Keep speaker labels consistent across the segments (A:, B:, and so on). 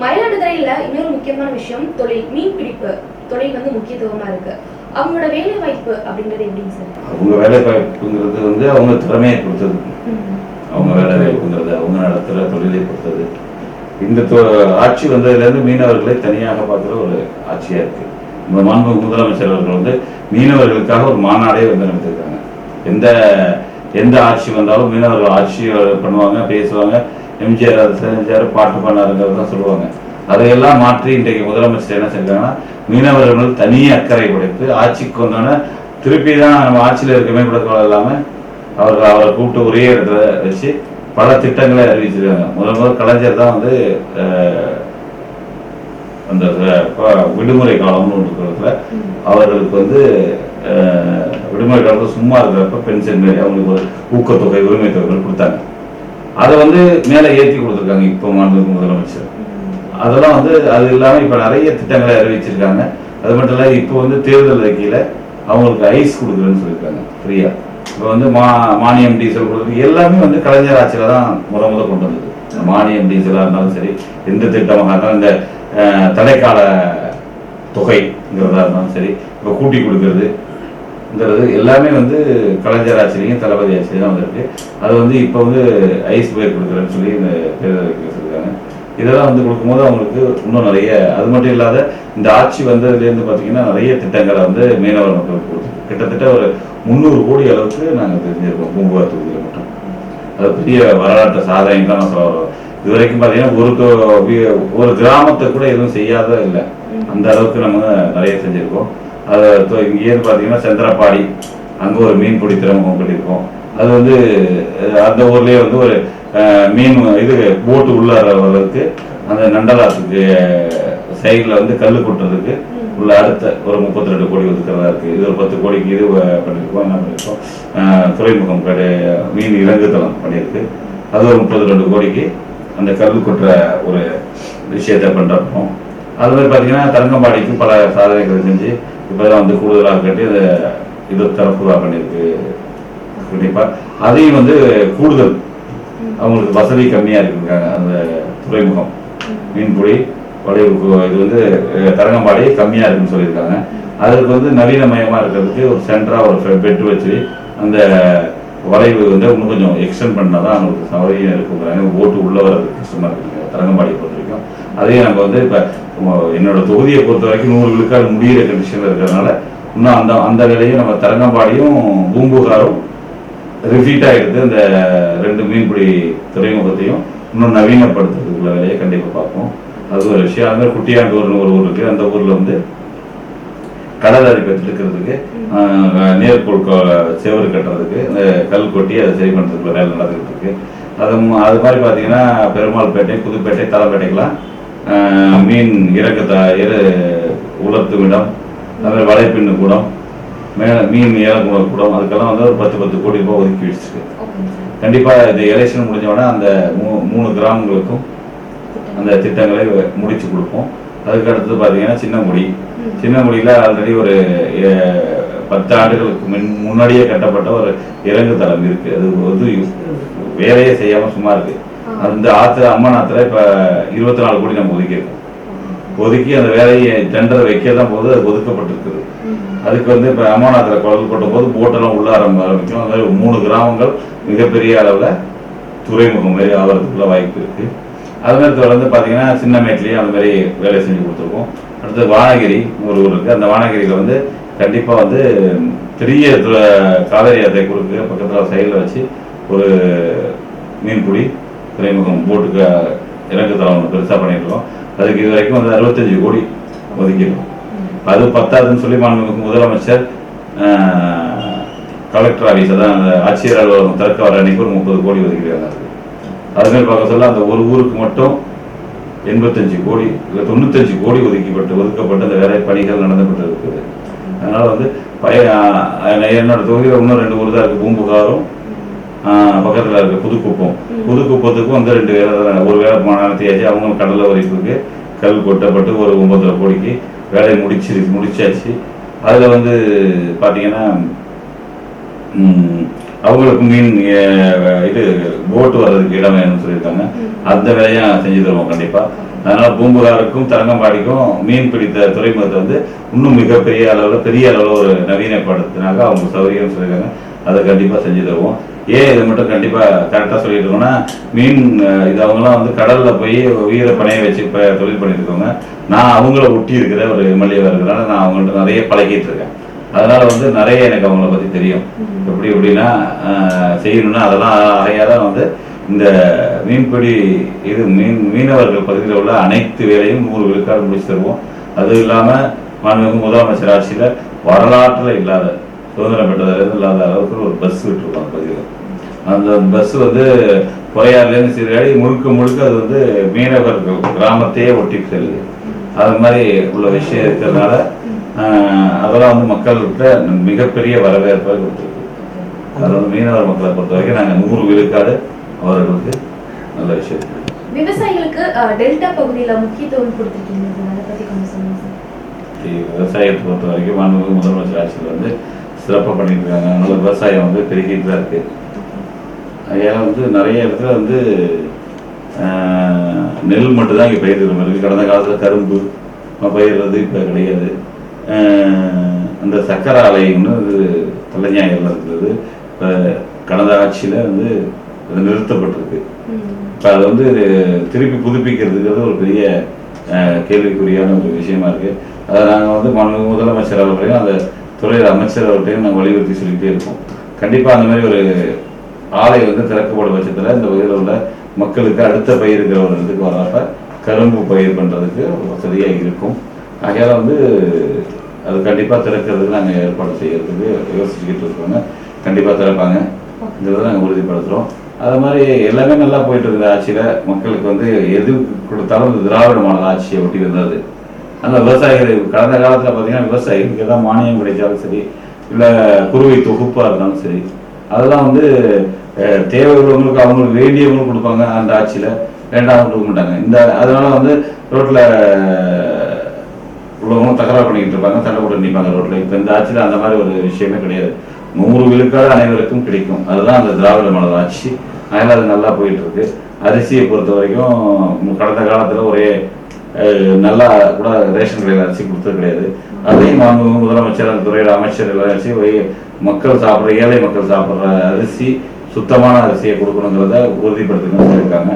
A: மயிலாடுதுறையில இன்னொரு முக்கியமான விஷயம் தொழில் மீன் பிடிப்பு. தொழில் வந்து முக்கியத்துவமா இருக்கு. அவங்களோட வேலை வாய்ப்பு அப்படிங்கிறது எப்படிங்க சார்?
B: அவங்க வேலை வாய்ப்புங்கிறது வந்து அவங்க திறமையை பொறுத்தது. அவங்க வேலை வாய்ப்புங்கிறது அவங்க நடத்துகிற தொழிலை பொறுத்தது. இந்த ஆட்சி வந்ததுலேருந்து மீனவர்களை தனியாக பார்க்குற ஒரு ஆட்சியாக இருக்கு. இந்த மாண்பு முதலமைச்சர் அவர்கள் வந்து மீனவர்களுக்காக ஒரு மாநாடே வந்து நடத்திருக்காங்க எந்த எந்த ஆட்சி வந்தாலும் மீனவர்கள் ஆட்சி பண்ணுவாங்க பேசுவாங்க. எம்ஜிஆர் அதை செஞ்சார் பாட்டு பண்ணாருங்கிறது தான் சொல்லுவாங்க. அதையெல்லாம் மாற்றி இன்றைக்கு முதலமைச்சர் என்ன செஞ்சாங்கன்னா மீனவர்கள் தனியே அக்கறை கொடுத்து ஆட்சிக்கு வந்தோன்னே திருப்பி தான் நம்ம ஆட்சியில் இருக்கமே கூட இல்லாமல் அவர்கள் அவரை கூப்பிட்டு ஒரே இடத்துல வச்சு பல திட்டங்களை அறிவிச்சிருக்காங்க. முதல் முதல் கலைஞர் தான் வந்து அந்த விடுமுறை காலம்னு ஒன்று இருக்கிறதுல அவர்களுக்கு வந்து விடுமுறை காலத்தில் சும்மா இருக்கிறப்ப பென்ஷன் மாரி அவங்களுக்கு ஒரு ஊக்கத்தொகை உரிமை தொகைகள் கொடுத்தாங்க. அதை வந்து மேலே ஏற்றி கொடுத்துருக்காங்க இப்போ மாண்புமிகு முதலமைச்சர். அதெல்லாம் வந்து அது இல்லாமல் இப்போ நிறைய திட்டங்களை அறிவிச்சிருக்காங்க. அது மட்டும் இல்லை இப்போ வந்து தேர்தல் அறிக்கையில் அவங்களுக்கு ஐஸ் கொடுக்குறேன்னு சொல்லியிருக்காங்க. ஃப்ரீயாக இப்போ வந்து மா மானியம் டீசல் கொடுக்குறது எல்லாமே வந்து கலைஞர் ஆட்சியில் தான் முத முத கொண்டு வந்தது. மானியம் டீசலாக இருந்தாலும் சரி எந்த திட்டமாக இருந்தாலும் இந்த தடைக்கால தொகைங்கிறதா இருந்தாலும் சரி இப்போ கூட்டி கொடுக்கறது எல்லாமே வந்து கலைஞர் ஆட்சியிலையும் தளபதி ஆட்சியிலையும் தான் வந்திருக்கு. அது வந்து இப்போ வந்து ஐஸ் பேர் கொடுக்குறேன்னு சொல்லி இந்த தேர்தல் சொல்லியிருக்காங்க. இதெல்லாம் வந்து கொடுக்கும்போது அவங்களுக்கு இன்னும் நிறைய அது மட்டும் இல்லாத இந்த ஆட்சி வந்ததுலேருந்து பார்த்தீங்கன்னா நிறைய திட்டங்களை வந்து மீனவர் மக்களுக்கு கொடுத்து கிட்டத்தட்ட ஒரு முந்நூறு கோடி அளவுக்கு நாங்கள் தெரிஞ்சிருக்கோம் பூம்புகார் தொகுதியில் மட்டும். அது பெரிய வரலாற்று சாதனை தான் நான் சொல்ல வரேன். இது வரைக்கும் பார்த்தீங்கன்னா ஒரு ஒரு கிராமத்தை கூட எதுவும் செய்யாத இல்லை. அந்த அளவுக்கு நம்ம நிறைய செஞ்சுருக்கோம். இங்கேருந்து பார்த்தீங்கன்னா செந்தரப்பாடி. அங்கே ஒரு மீன் பிடி துறைமுகம் கட்டியிருக்கோம் அது வந்து அந்த ஊர்லேயே வந்து ஒரு மீன் இது போட்டு உள்ளார வர்றதுக்கு அந்த நண்டலாத்துக்கு சைடில் வந்து கல் கொட்டுறதுக்கு உள்ள அடுத்த ஒரு முப்பத்தி ரெண்டு கோடி ஒதுக்கிறதா இருக்குது இது ஒரு பத்து கோடிக்கு இது பண்ணியிருக்கோம் என்ன பண்ணியிருக்கோம்? துறைமுகம் கடை மீன் இறங்குதளம் பண்ணியிருக்கு. அது ஒரு முப்பத்தி ரெண்டு கோடிக்கு அந்த கல் கொட்டுற ஒரு விஷயத்தை பண்ணுறோம் அது மாதிரி பார்த்தீங்கன்னா தரங்கம்பாடிக்கு பல சாதனைகள் செஞ்சு இப்போதான் வந்து கூடுதலாக கட்டி இதை இது திறப்புவாக பண்ணியிருக்கு. கண்டிப்பாக அதையும் வந்து கூடுதல். அவங்களுக்கு வசதி கம்மியாக இருக்குங்க அந்த துறைமுகம். மீன்பிடி வளைவு இது வந்து தரங்கம்பாடி கம்மியாக இருக்குன்னு சொல்லியிருக்காங்க. அதற்கு வந்து நவீனமயமாக இருக்கிறதுக்கு ஒரு சென்டராக ஒரு பெட் வச்சு அந்த வளைவு வந்து இன்னும் கொஞ்சம் எக்ஸ்டெண்ட் பண்ணால் தான் அவங்களுக்கு சௌகரியம் இருக்கும். ஓட்டு உள்ள வரது கஷ்டமாக இருக்குங்க. தரங்கம்பாடியை பொறுத்த வரைக்கும் அதையும் நம்ம வந்து இப்போ என்னோட தொகுதியை பொறுத்த வரைக்கும் நூறு விழுக்காடு முடியிற கண்டிஷனில் இருக்கிறதுனால இன்னும் அந்த அந்த நிலையும் நம்ம தரங்கம்பாடியும் பூம்புகாரும் ரிஃபீட்டாக ஆகிடுது அந்த ரெண்டு மீன்பிடி துறைமுகத்தையும் இன்னும் நவீனப்படுத்துறதுக்குள்ள வேலையை கண்டிப்பாக பார்ப்போம். அது ஒரு விஷயம். அது குட்டியாண்டூர்னு ஒரு ஊர் அந்த ஊரில் வந்து கடல் அரிப்பத்தில் இருக்கிறதுக்கு கோ- செவுரு கட்டுறதுக்கு இந்த கல் கொட்டி அதை சரி பண்ணுறதுக்கு வேலை நடந்துகிட்டு இருக்கு. அது ம- அது மாதிரி பார்த்தீங்கன்னா பெருமாள்பேட்டை புதுப்பேட்டை தலைப்பேட்டைக்கெல்லாம் ஆஹ், மீன் இறக்க த இரு உலர்த்தும் இடம் அது மாதிரி வலைப்பின்னு கூடம் மேலே மீன் இறக்குற கூடம் அதுக்கெல்லாம் வந்து ஒரு பத்து பத்து கோடி ரூபாய் ஒதுக்கி வச்சிருக்கு. கண்டிப்பாக இந்த எலெக்ஷன் முடிஞ்ச உடனே அந்த மூ மூணு கிராமங்களுக்கும் அந்த திட்டங்களை முடிச்சு கொடுப்போம். அதுக்கு அடுத்தது பார்த்தீங்கன்னா சின்னமுடி சின்னமுடியில் ஆல்ரெடி ஒரு பத்து ஆண்டுகளுக்கு முன் முன்னாடியே கட்டப்பட்ட ஒரு இறங்கு தளம் இருக்கு. அது வந்து வேலையே செய்யாம சும்மா இருக்கு. அந்த ஆத்துல அம்மன் ஆத்துல இப்ப இருபத்தி நாலு கோடி நம்ம ஒதுக்கியிருக்கோம் ஒதுக்கி அந்த வேலையை டெண்டர் வைக்க தான் போது அது ஒதுக்கப்பட்டிருக்குது. அதுக்கு வந்து இப்போ அம்மாநாத்தில் குழல் கொட்டும் போது போட்டெல்லாம் உள்ள ஆரம்ப ஆரம்பிக்கும். அது மாதிரி மூணு கிராமங்கள் மிகப்பெரிய அளவில் துறைமுகம் மாதிரி ஆகிறதுக்குள்ள வாய்ப்பு இருக்கு. அது மாதிரி தொடர்ந்து பார்த்தீங்கன்னா சின்னமேட்லேயும் அந்த மாதிரி வேலை செஞ்சு கொடுத்துருக்கோம். அடுத்து வானகிரி ஒரு ஊர் இருக்குது அந்த வானகிரியில் வந்து கண்டிப்பாக வந்து பெரிய காவேரி அதை குறுக்கு பக்கத்தில் சைடில் வச்சு ஒரு மீன்பிடி துறைமுகம் போட்டுக்கு இறங்குதளம் ஒன்று பெருசாக பண்ணியிருக்கோம். அதுக்கு இது வரைக்கும் வந்து அறுபத்தஞ்சு கோடி ஒதுக்கியிருக்கோம். அது பத்தாதுன்னு சொல்லி மாண்புமிகு முதலமைச்சர் கலெக்டர் ஆஃபீஸ் அதான் அந்த ஆட்சியர் அலுவலகம் திறக்க வர அன்னைக்கு ஒரு முப்பது கோடி ஒதுக்கியிருக்காங்க. அதுக்கு அது மாதிரி பார்க்க சொல்ல அந்த ஒரு ஊருக்கு மட்டும் எண்பத்தஞ்சு கோடி இல்லை தொண்ணூத்தஞ்சு கோடி ஒதுக்கப்பட்டு ஒதுக்கப்பட்டு அந்த வேலை பணிகள் நடந்துகிட்டு இருக்குது அதனால வந்து பய என்னோட தொகுதியில் இன்னும் ரெண்டு ஊர் தான் இருக்கு. பூம்புகாரும் பக்கத்துல இருக்க புதுக்குப்பம். புதுக்குப்பத்துக்கும் வந்து ரெண்டு வேலை தான். ஒரு வேலை நடத்தியாச்சு அவங்க கடலை வரைப்புக்கு கல் கொட்டப்பட்டு ஒரு ஒன்பதரை கோடிக்கு வேலையை முடிச்சு முடிச்சாச்சு. அதில் வந்து பார்த்தீங்கன்னா அவங்களுக்கு மீன் இது போட்டு வர்றதுக்கு இடம் வேணும்னு சொல்லியிருக்காங்க. அந்த வேலையும் செஞ்சு தருவோம் கண்டிப்பா. அதனால பூம்புகாருக்கும் தரங்கம்பாடிக்கும் மீன் பிடித்த துறைமுகத்தை வந்து இன்னும் மிகப்பெரிய அளவில் பெரிய அளவில் ஒரு நவீனப்படுத்தினாக்க அவங்க சௌகரியம் சொல்லியிருக்காங்க. அதை கண்டிப்பா செஞ்சு தருவோம். ஏன் இதை மட்டும் கண்டிப்பா கரெக்டாக சொல்லிட்டு இருக்கோம்னா மீன் இது அவங்கலாம் வந்து கடல்ல போய் உயிரை பணைய வச்சு இப்போ தொழில் பண்ணிட்டு இருக்காங்க நான் அவங்கள ஒட்டி இருக்கிற ஒரு எம்எல்ஏவாக இருக்கிறனால நான் அவங்கள்ட்ட நிறைய பழகிட்டு இருக்கேன். அதனால வந்து நிறைய எனக்கு அவங்கள பத்தி தெரியும். எப்படி எப்படின்னா செய்யணும்னா அதெல்லாம் அறையாதான் வந்து இந்த மீன்பிடி இது மீன் மீனவர்கள் பகுதியில் உள்ள அனைத்து வேலையும் நூறு விழுக்காடு முடிச்சு தருவோம். அது இல்லாம மாண்புமிகு முதலமைச்சர் ஆட்சியில வரலாற்றுல இல்லாத சுதந்திரம் பெற்றதிலிருந்து இல்லாத அளவுக்கு ஒரு பஸ் விட்டுருக்கோம் அந்த பகுதியில். அந்த பஸ் வந்து பொறையாறுலேருந்து சீர்காழி முழுக்க முழுக்க அது வந்து மீனவர்கள் கிராமத்தையே ஒட்டி செல்லுது. அது மாதிரி உள்ள விஷயம் இருக்கிறதுனால அதெல்லாம் வந்து மக்கள்கிட்ட மிகப்பெரிய வரவேற்பை கொடுத்துருக்கு. அது வந்து மீனவர் மக்களை பொறுத்த வரைக்கும் நாங்கள் நூறு விழுக்காடு அவர்களுக்கு நல்ல விஷயம்
A: விவசாயிகளுக்கு டெல்டா பகுதியில முக்கியத்துவம் கொடுத்துருக்கீங்க.
B: விவசாயத்தை பொறுத்த வரைக்கும் மாண்புமிகு முதலமைச்சர் ஆட்சியில் வந்து சிறப்பாக பண்ணிட்டு இருக்காங்க. அதனால விவசாயம் வந்து பெருகிட்டு தான் இருக்கு. அதனால வந்து நிறைய இடத்துல வந்து நெல் மட்டும் தான் இங்கே பயிரிடுற மாதிரி கடந்த காலத்தில் கரும்பு பயிரிடுறது இப்போ கிடையாது. அந்த சக்கரை ஆலைன்னு இது தலைஞாயிறில் இருந்தது. இப்போ கடந்த ஆட்சியில் வந்து அது நிறுத்தப்பட்டிருக்கு. இப்போ அதை வந்து திருப்பி புதுப்பிக்கிறதுங்கிறது ஒரு பெரிய கேள்விக்குறியான ஒரு விஷயமா இருக்கு. அதை நாங்கள் வந்து மாண்புமிகு முதலமைச்சர் அவர்களையும் அந்த துறை அமைச்சர் அவர்களையும் நாங்கள் வலியுறுத்தி சொல்லிக்கிட்டே இருக்கோம். கண்டிப்பாக அந்த மாதிரி ஒரு ஆலை வந்து திறக்கப்படும் பட்சத்தில் இந்த பகுதியில் உள்ள மக்களுக்கு அடுத்த பயிருங்கிற ஒரு இதுக்கு வர்றப்ப கரும்பு பயிர் பண்ணுறதுக்கு வசதியாக இருக்கும். ஆகையால வந்து அது கண்டிப்பாக திறக்கிறதுக்கு நாங்கள் ஏற்பாடு செய்யறதுக்கு யோசிச்சுக்கிட்டு இருக்கோங்க. கண்டிப்பாக திறப்பாங்க. இதை நாங்கள் உறுதிப்படுத்துகிறோம் அது மாதிரி எல்லாமே நல்லா போயிட்டு இருந்த ஆட்சியில் மக்களுக்கு வந்து எது கொடுத்தாலும் இந்த திராவிட மாடல் ஆட்சியை ஒட்டி இருந்தது அந்த விவசாயிகள் கடந்த காலத்தில் பார்த்தீங்கன்னா விவசாயிகளுக்கு ஏதாவது மானியம் கிடைச்சாலும் சரி இல்லை குருவை தொகுப்பாக இருந்தாலும் சரி அதெல்லாம் வந்து தேவை உள்ளவங்களுக்கு அவங்களுக்கு வேண்டியவங்களுக்கு கொடுப்பாங்க அந்த ஆட்சியில். வேண்டாம் கொடுக்க மாட்டாங்க. இந்த அதனால வந்து ரோட்டில் உள்ளவங்களும் தகராறு பண்ணிக்கிட்டு இருப்பாங்க சண்டை போட்டு நிற்பாங்க ரோட்ல. இப்போ இந்த ஆட்சியில் அந்த மாதிரி ஒரு விஷயமே கிடையாது. நூறு விழுக்காடு அனைவருக்கும் கிடைக்கும். அதுதான் அந்த திராவிட மலர் ஆட்சி அதனால அது நல்லா போயிட்டு இருக்கு அரிசியை பொறுத்த வரைக்கும் கடந்த காலத்துல ஒரே அஹ், நல்லா கூட ரேஷன் கடையில் அரிசி கொடுத்தது கிடையாது. அதையும் மாண்புமிகு முதலமைச்சர் அந்த துறையோட அமைச்சர் வச்சு மக்கள் சாப்பிட்ற ஏழை மக்கள் சாப்பிட்ற அரிசி சுத்தமான அரிசியை கொடுக்கணுங்கிறத உறுதிப்படுத்தணும்னு சொல்லியிருக்காங்க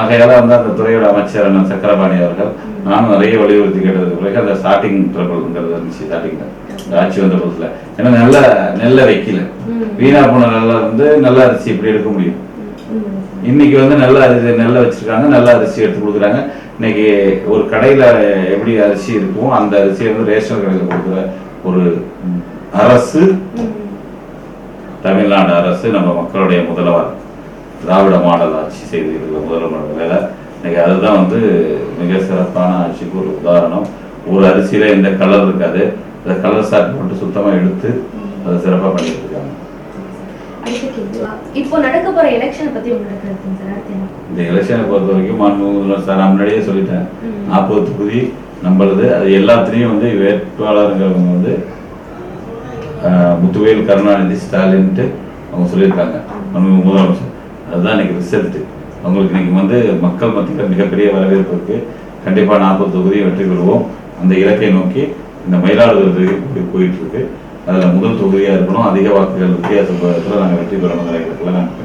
B: ஆகையால வந்து அந்த துறையோட அமைச்சர் அண்ணன் சக்கரபாணி அவர்கள் நானும் நிறைய வலியுறுத்தி கேட்டதுக்கு பிறகு அந்த ஸ்டார்டிங் ட்ரபிள்ங்கிறது இருந்துச்சு ஸ்டார்டிங்ல இந்த ஆட்சி வந்த புதுசுல. ஏன்னா நல்ல நெல்லை வைக்கல. வீணா போன நெல்லை வந்து நல்ல அரிசி எப்படி எடுக்க முடியும். இன்னைக்கு வந்து நல்ல அரிசி நெல்லை வச்சிருக்காங்க நல்ல அரிசி எடுத்து கொடுக்குறாங்க. இன்னைக்கு ஒரு கடையில எப்படி அரிசி இருக்கும் அந்த அரிசியை வந்து ரேஷன் கடையில் கொடுக்குற ஒரு அரசு தமிழ்நாடு அரசு நம்ம மக்களுடைய முதல்வர். திராவிட மாடல் ஆட்சி செய்து இருக்கிற முதல்வர் வேலை இன்னைக்கு அதுதான் வந்து மிக சிறப்பான ஆட்சிக்கு ஒரு உதாரணம். ஒரு அரிசியில எந்த கலர் இருக்காது. அந்த கலர் சாட் மட்டும் சுத்தமா எடுத்து அதை சிறப்பா பண்ணிட்டு இருக்காங்க
A: இப்போ நடக்க போற எலெக்ஷனை பத்தி
B: இந்த எலெக்ஷனை பொறுத்த வரைக்கும் மாண்புமிகு சார் நான் முன்னாடியே சொல்லிட்டேன். நாற்பது தொகுதி நம்மளுது. அது எல்லாத்துலேயும் வந்து வேட்பாளருங்கிறவங்க வந்து முத்துவேல் கருணாநிதி ஸ்டாலின்ட்டு அவங்க சொல்லியிருக்காங்க. முதலமைச்சர் அதுதான் இன்னைக்கு ரிசல்ட். அவங்களுக்கு இன்னைக்கு வந்து மக்கள் மத்தியில் மிகப்பெரிய வரவேற்பு இருக்குது கண்டிப்பாக நாற்பது தொகுதியை வெற்றி பெறுவோம். அந்த இலக்கை நோக்கி இந்த மயிலாடுதுறை தொகுதி போய்- போயிட்டுருக்கு அதில் முதல் தொகுதியாக இருக்கணும். அதிக வாக்குகள் வித்தியாசத்தில் நாங்கள் வெற்றி பெறணும் இடத்துல நாங்கள்